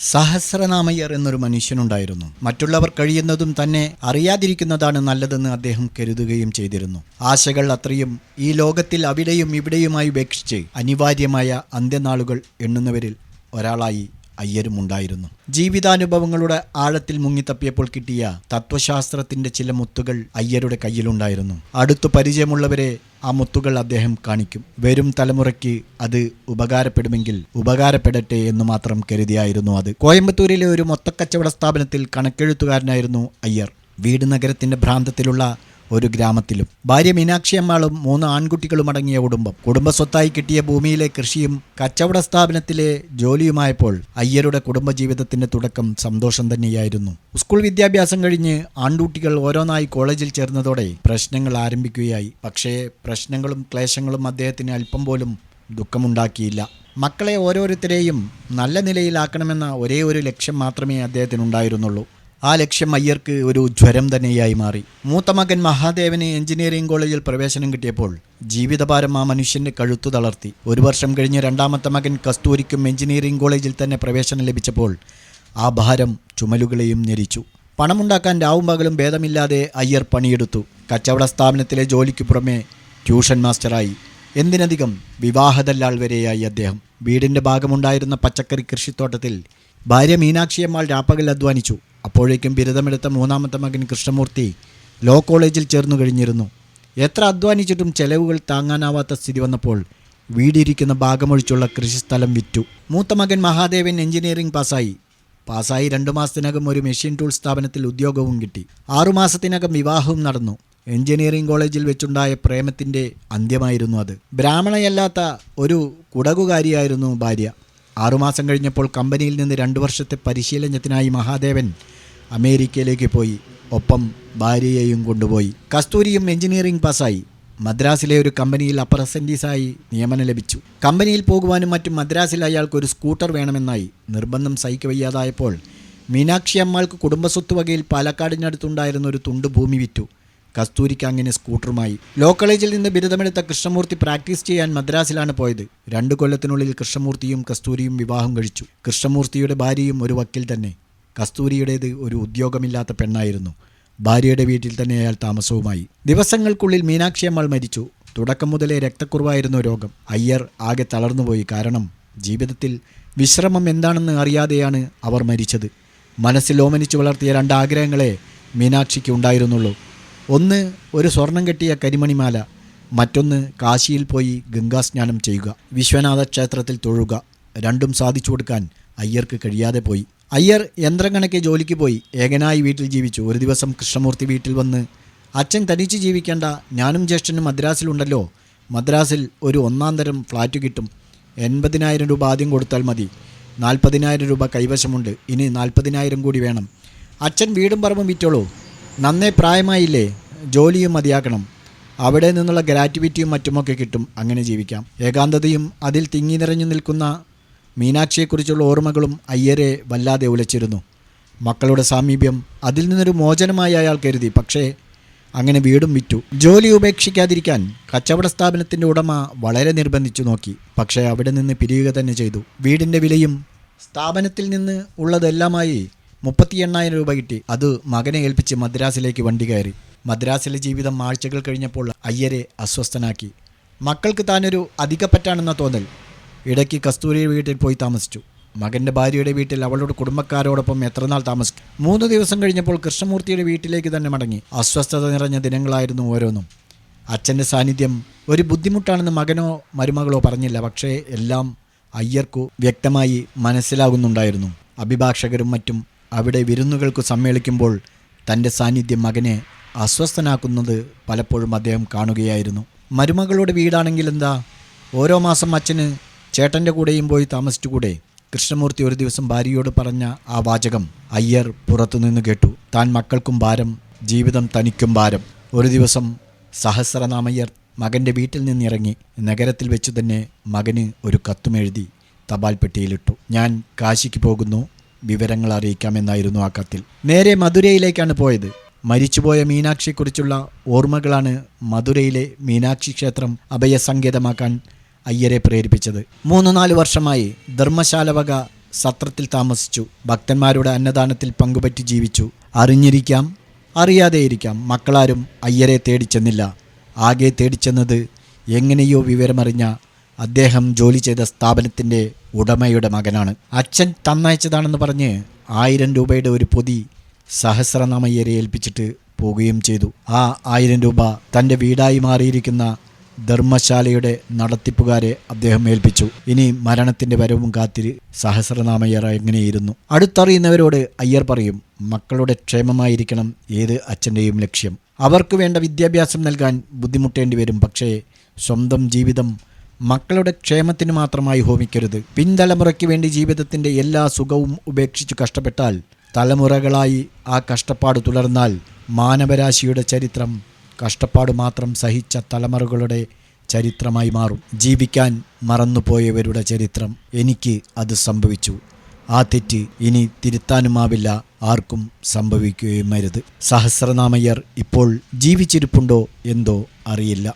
സഹസ്രനാമയ്യർ എന്നൊരു മനുഷ്യനുണ്ടായിരുന്നു. മറ്റുള്ളവർ കഴിയുന്നതും തന്നെ അറിയാതിരിക്കുന്നതാണ് നല്ലതെന്ന് അദ്ദേഹം കരുതുകയും ചെയ്തിരുന്നു. ആശകൾ അത്രയും ഈ ലോകത്തിൽ അവിടെയും ഇവിടെയുമായി ഉപേക്ഷിച്ച് അനിവാര്യമായ അന്ത്യനാളുകൾ എണ്ണുന്നവരിൽ ഒരാളായി അയ്യരും ഉണ്ടായിരുന്നു ജീവിതാനുഭവങ്ങളുടെ ആഴത്തിൽ മുങ്ങിത്തപ്പിയപ്പോൾ കിട്ടിയ തത്വശാസ്ത്രത്തിന്റെ ചില മുത്തുകൾ അയ്യരുടെ കയ്യിലുണ്ടായിരുന്നു. അടുത്തു പരിചയമുള്ളവരെ ആ മുത്തുകൾ അദ്ദേഹം കാണിക്കും. വരും തലമുറയ്ക്ക് അത് ഉപകാരപ്പെടുമെങ്കിൽ ഉപകാരപ്പെടട്ടെ എന്ന് മാത്രം കരുതിയായിരുന്നു അത്. കോയമ്പത്തൂരിലെ ഒരു മൊത്തക്കച്ചവട സ്ഥാപനത്തിൽ കണക്കെഴുത്തുകാരനായിരുന്നു അയ്യർ. വീട് നഗരത്തിന്റെ ഭ്രാന്തത്തിലുള്ള ഒരു ഗ്രാമത്തിലും. ഭാര്യ മീനാക്ഷി അമ്മാളും മൂന്ന് ആൺകുട്ടികളും അടങ്ങിയ കുടുംബം. കുടുംബസ്വത്തായി കിട്ടിയ ഭൂമിയിലെ കൃഷിയും കച്ചവട സ്ഥാപനത്തിലെ ജോലിയുമായപ്പോൾ അയ്യരുടെ കുടുംബജീവിതത്തിന്റെ തുടക്കം സന്തോഷം തന്നെയായിരുന്നു. സ്കൂൾ വിദ്യാഭ്യാസം കഴിഞ്ഞ് ആൺകുട്ടികൾ ഓരോന്നായി കോളേജിൽ ചേർന്നതോടെ പ്രശ്നങ്ങൾ ആരംഭിക്കുകയായി. പക്ഷേ പ്രശ്നങ്ങളും ക്ലേശങ്ങളും അദ്ദേഹത്തിന് അല്പം പോലും ദുഃഖമുണ്ടാക്കിയില്ല. മക്കളെ ഓരോരുത്തരെയും നല്ല നിലയിലാക്കണമെന്ന ഒരേ ഒരു ലക്ഷ്യം മാത്രമേ അദ്ദേഹത്തിനുണ്ടായിരുന്നുള്ളൂ. ആ ലക്ഷ്യം അയ്യർക്ക് ഒരു ജ്വരം തന്നെയായി മാറി. മൂത്ത മകൻ മഹാദേവന് എഞ്ചിനീയറിംഗ് കോളേജിൽ പ്രവേശനം കിട്ടിയപ്പോൾ ജീവിതഭാരം ആ മനുഷ്യന്റെ കഴുത്തു തളർത്തി. ഒരു വർഷം കഴിഞ്ഞ് രണ്ടാമത്തെ മകൻ കസ്തൂരിക്കും എഞ്ചിനീയറിംഗ് കോളേജിൽ തന്നെ പ്രവേശനം ലഭിച്ചപ്പോൾ ആ ഭാരം ചുമലുകളെയും ഞെരിച്ചു. പണമുണ്ടാക്കാൻ രാവും പകലും ഭേദമില്ലാതെ അയ്യർ പണിയെടുത്തു. കച്ചവട സ്ഥാപനത്തിലെ ജോലിക്ക് പുറമെ ട്യൂഷൻ മാസ്റ്ററായി. എന്തിനധികം വിവാഹതല്ലാൾ വരെയായി അദ്ദേഹം. വീടിന്റെ ഭാഗമുണ്ടായിരുന്ന പച്ചക്കറി കൃഷിത്തോട്ടത്തിൽ ഭാര്യ മീനാക്ഷിയമ്മാൾ രാപ്പകൽ അധ്വാനിച്ചു. അപ്പോഴേക്കും ബിരുദമെടുത്ത മൂന്നാമത്തെ മകൻ കൃഷ്ണമൂർത്തി ലോ കോളേജിൽ ചേർന്നു കഴിഞ്ഞിരുന്നു. എത്ര അധ്വാനിച്ചിട്ടും ചെലവുകൾ താങ്ങാനാവാത്ത സ്ഥിതി വന്നപ്പോൾ വീടിരിക്കുന്ന ഭാഗമൊഴിച്ചുള്ള കൃഷിസ്ഥലം വിറ്റു. മൂത്ത മകൻ മഹാദേവൻ എഞ്ചിനീയറിംഗ് പാസ്സായി. പാസ്സായി രണ്ടു മാസത്തിനകം ഒരു മെഷീൻ ടൂൾ സ്ഥാപനത്തിൽ ഉദ്യോഗവും കിട്ടി. ആറുമാസത്തിനകം വിവാഹവും നടന്നു. എഞ്ചിനീയറിംഗ് കോളേജിൽ വെച്ചുണ്ടായ പ്രേമത്തിന്റെ അന്ത്യമായിരുന്നു അത്. ബ്രാഹ്മണയല്ലാത്ത ഒരു കുടകുകാരിയായിരുന്നു ഭാര്യ. ആറുമാസം കഴിഞ്ഞപ്പോൾ കമ്പനിയിൽ നിന്ന് രണ്ടു വർഷത്തെ പരിശീലനത്തിനായി മഹാദേവൻ അമേരിക്കയിലേക്ക് പോയി. ഒപ്പം ഭാര്യയെയും കൊണ്ടുപോയി. കസ്തൂരിയും എഞ്ചിനീയറിംഗ് പാസ്സായി. മദ്രാസിലെ ഒരു കമ്പനിയിൽ അപ്രസന്റീസായി നിയമനം ലഭിച്ചു. കമ്പനിയിൽ പോകുവാനും മറ്റും മദ്രാസിൽ അയാൾക്ക് ഒരു സ്കൂട്ടർ വേണമെന്നായി നിർബന്ധം സഹിക്കവയ്യാതായപ്പോൾ മീനാക്ഷി അമ്മാൾക്ക് കുടുംബസ്വത്ത് വകയിൽ പാലക്കാടിനടുത്തുണ്ടായിരുന്ന ഒരു തുണ്ട് ഭൂമി വിറ്റു. കസ്തൂരിക്ക് അങ്ങനെ സ്കൂട്ടറുമായി. ലോ കോളേജിൽ നിന്ന് ബിരുദമെടുത്ത കൃഷ്ണമൂർത്തി പ്രാക്ടീസ് ചെയ്യാൻ മദ്രാസിലാണ് പോയത്. രണ്ടു കൊല്ലത്തിനുള്ളിൽ കൃഷ്ണമൂർത്തിയും കസ്തൂരിയും വിവാഹം കഴിച്ചു. കൃഷ്ണമൂർത്തിയുടെ ഭാര്യയും ഒരു വക്കീൽ തന്നെ. കസ്തൂരിയുടേത് ഒരു ഉദ്യോഗമില്ലാത്ത പെണ്ണായിരുന്നു. ഭാര്യയുടെ വീട്ടിൽ തന്നെ അയാൾ താമസവുമായി. ദിവസങ്ങൾക്കുള്ളിൽ മീനാക്ഷി അമ്മൾ മരിച്ചു. തുടക്കം മുതലേ രക്തക്കുറവായിരുന്നു രോഗം. അയ്യർ ആകെ തളർന്നുപോയി. കാരണം ജീവിതത്തിൽ വിശ്രമം എന്താണെന്ന് അറിയാതെയാണ് അവർ മരിച്ചത്. മനസ്സിൽ ഓമനിച്ചു വളർത്തിയ രണ്ട് ആഗ്രഹങ്ങളെ മീനാക്ഷിക്ക് ഉണ്ടായിരുന്നുള്ളൂ. ഒന്ന് ഒരു സ്വർണം കെട്ടിയ കരിമണിമാല. മറ്റൊന്ന് കാശിയിൽ പോയി ഗംഗാസ്നാനം ചെയ്യുക. വിശ്വനാഥ ക്ഷേത്രത്തിൽ തൊഴുക. രണ്ടും സാധിച്ചു കൊടുക്കാൻ അയ്യർക്ക് കഴിയാതെ പോയി. അയ്യർ യന്ത്രം ജോലിക്ക് പോയി. ഏകനായി വീട്ടിൽ ജീവിച്ചു. ഒരു ദിവസം കൃഷ്ണമൂർത്തി വീട്ടിൽ വന്ന് അച്ഛൻ തനിച്ച് ജീവിക്കേണ്ട. ഞാനും ജ്യേഷ്ഠനും മദ്രാസിലുണ്ടല്ലോ. മദ്രാസിൽ ഒരു ഒന്നാം തരം ഫ്ലാറ്റ് കിട്ടും. എൺപതിനായിരം രൂപ ആദ്യം കൊടുത്താൽ മതി. നാൽപ്പതിനായിരം രൂപ കൈവശമുണ്ട്. ഇനി നാൽപ്പതിനായിരം കൂടി വേണം. അച്ഛൻ വീടും പറമ്പും വിറ്റോളൂ. നന്നേ പ്രായമായില്ലേ? ജോലിയും മതിയാക്കണം. അവിടെ നിന്നുള്ള ഗ്രാറ്റുവിറ്റിയും മറ്റുമൊക്കെ കിട്ടും. അങ്ങനെ ജീവിക്കാം. ഏകാന്തതയും അതിൽ തിങ്ങി നിറഞ്ഞു നിൽക്കുന്ന മീനാക്ഷിയെക്കുറിച്ചുള്ള ഓർമ്മകളും അയ്യരെ വല്ലാതെ ഉലച്ചിരുന്നു. മക്കളുടെ സാമീപ്യം അതിൽ നിന്നൊരു മോചനമായി അയാൾ കരുതി. പക്ഷേ അങ്ങനെ വീടും വിറ്റു. ജോലി ഉപേക്ഷിക്കാതിരിക്കാൻ കച്ചവട സ്ഥാപനത്തിന്റെ ഉടമ വളരെ നിർബന്ധിച്ചു നോക്കി. പക്ഷേ അവിടെ നിന്ന് പിരിയുക തന്നെ ചെയ്തു. വീടിന്റെ വിലയും സ്ഥാപനത്തിൽ നിന്ന് ഉള്ളതെല്ലാമായി മുപ്പത്തി എണ്ണായിരം രൂപ കിട്ടി. അത് മകനെ ഏൽപ്പിച്ച് മദ്രാസിലേക്ക് വണ്ടി കയറി. മദ്രാസിലെ ജീവിതം ആഴ്ചകൾ കഴിഞ്ഞപ്പോൾ അയ്യരെ അസ്വസ്ഥനാക്കി. മക്കൾക്ക് താനൊരു അധികപ്പറ്റാണെന്ന തോന്നൽ. ഇടയ്ക്ക് കസ്തൂരി വീട്ടിൽ പോയി താമസിച്ചു. മകന്റെ ഭാര്യയുടെ വീട്ടിൽ അവളുടെ കുടുംബക്കാരോടൊപ്പം എത്രനാൾ താമസിച്ചു? മൂന്ന് ദിവസം കഴിഞ്ഞപ്പോൾ കൃഷ്ണമൂർത്തിയുടെ വീട്ടിലേക്ക് തന്നെ മടങ്ങി. അസ്വസ്ഥത നിറഞ്ഞ ദിനങ്ങളായിരുന്നു ഓരോന്നും. അച്ഛന്റെ സാന്നിധ്യം ഒരു ബുദ്ധിമുട്ടാണെന്ന് മകനോ മരുമകളോ പറഞ്ഞില്ല. പക്ഷേ എല്ലാം അയ്യർക്കു വ്യക്തമായി മനസ്സിലാകുന്നുണ്ടായിരുന്നു. അഭിഭാഷകരും മറ്റും അവിടെ വിരുന്നുകൾക്ക് സമ്മേളിക്കുമ്പോൾ തന്റെ സാന്നിധ്യം മകനെ അസ്വസ്ഥനാക്കുന്നത് പലപ്പോഴും അദ്ദേഹം കാണുകയായിരുന്നു. മരുമകളുടെ വീടാണെങ്കിൽ എന്താ ഓരോ മാസം അച്ഛന് ചേട്ടന്റെ കൂടെയും പോയി താമസിച്ചുകൂടെ? കൃഷ്ണമൂർത്തി ഒരു ദിവസം ഭാര്യയോട് പറഞ്ഞ ആ വാചകം അയ്യർ പുറത്തുനിന്ന് കേട്ടു. താൻ മക്കൾക്കും ഭാരം ജീവിതം തനിക്കും ഭാരം. ഒരു ദിവസം സഹസ്രനാമയ്യർ മകന്റെ വീട്ടിൽ നിന്നിറങ്ങി നഗരത്തിൽ വെച്ചു തന്നെ മകന് ഒരു കത്തുമെഴുതി തപാൽ പെട്ടിയിലിട്ടു. ഞാൻ കാശിക്ക് പോകുന്നു വിവരങ്ങൾ അറിയിക്കാമെന്നായിരുന്നു ആ കത്തിൽ. നേരെ മധുരയിലേക്കാണ് പോയത്. മരിച്ചുപോയ മീനാക്ഷിയെക്കുറിച്ചുള്ള ഓർമ്മകളാണ് മധുരയിലെ മീനാക്ഷി ക്ഷേത്രം അഭയസങ്കേതമാക്കാൻ അയ്യരെ പ്രേരിപ്പിച്ചത്. മൂന്ന് നാല് വർഷമായി ധർമ്മശാല വക സത്രത്തിൽ താമസിച്ചു. ഭക്തന്മാരുടെ അന്നദാനത്തിൽ പങ്കുപറ്റി ജീവിച്ചു. അറിഞ്ഞിരിക്കാം അറിയാതെയിരിക്കാം മക്കളാരും അയ്യരെ തേടിച്ചെന്നില്ല ആകെ തേടിച്ചെന്നത് എങ്ങനെയോ വിവരമറിഞ്ഞ അദ്ദേഹം ജോലി ചെയ്ത സ്ഥാപനത്തിന്റെ ഉടമയുടെ മകനാണ്. അച്ഛൻ തന്നയച്ചതാണെന്ന് പറഞ്ഞ് ആയിരം രൂപയുടെ ഒരു പൊതി സഹസ്രനാമയ്യരെ ഏൽപ്പിച്ചിട്ട് പോവുകയും ചെയ്തു. ആ ആയിരം രൂപ തന്റെ വീടായി മാറിയിരിക്കുന്ന ധർമ്മശാലയുടെ നടത്തിപ്പുകാരെ അദ്ദേഹം ഏൽപ്പിച്ചു. ഇനി മരണത്തിന്റെ വരവും കാത്തിരി സഹസ്രനാമയ്യർ എങ്ങനെയിരുന്നു? അടുത്തറിയുന്നവരോട് അയ്യർ പറയും മക്കളുടെ ക്ഷേമമായിരിക്കണം ഏത് അച്ഛന്റെയും ലക്ഷ്യം. അവർക്ക് വേണ്ട വിദ്യാഭ്യാസം നൽകാൻ ബുദ്ധിമുട്ടേണ്ടി വരും പക്ഷേ സ്വന്തം ജീവിതം മക്കളുടെ ക്ഷേമത്തിന് മാത്രമായി ഹോമിക്കരുത്. പിൻതലമുറയ്ക്ക് വേണ്ടി ജീവിതത്തിന്റെ എല്ലാ സുഖവും ഉപേക്ഷിച്ചു കഷ്ടപ്പെട്ടാൽ തലമുറകളായി ആ കഷ്ടപ്പാട് തുടർന്നാൽ മാനവരാശിയുടെ ചരിത്രം കഷ്ടപ്പാട് മാത്രം സഹിച്ച തലമുറകളുടെ ചരിത്രമായി മാറും. ജീവിക്കാൻ മറന്നുപോയവരുടെ ചരിത്രം എനിക്ക് അത് സംഭവിച്ചു. ആ തെറ്റ് ഇനി തിരുത്താനുമാവില്ല ആർക്കും സംഭവിക്കുകയും അരുത് സഹസ്രനാമയ്യർ ഇപ്പോൾ ജീവിച്ചിരിപ്പുണ്ടോ എന്തോ അറിയില്ല.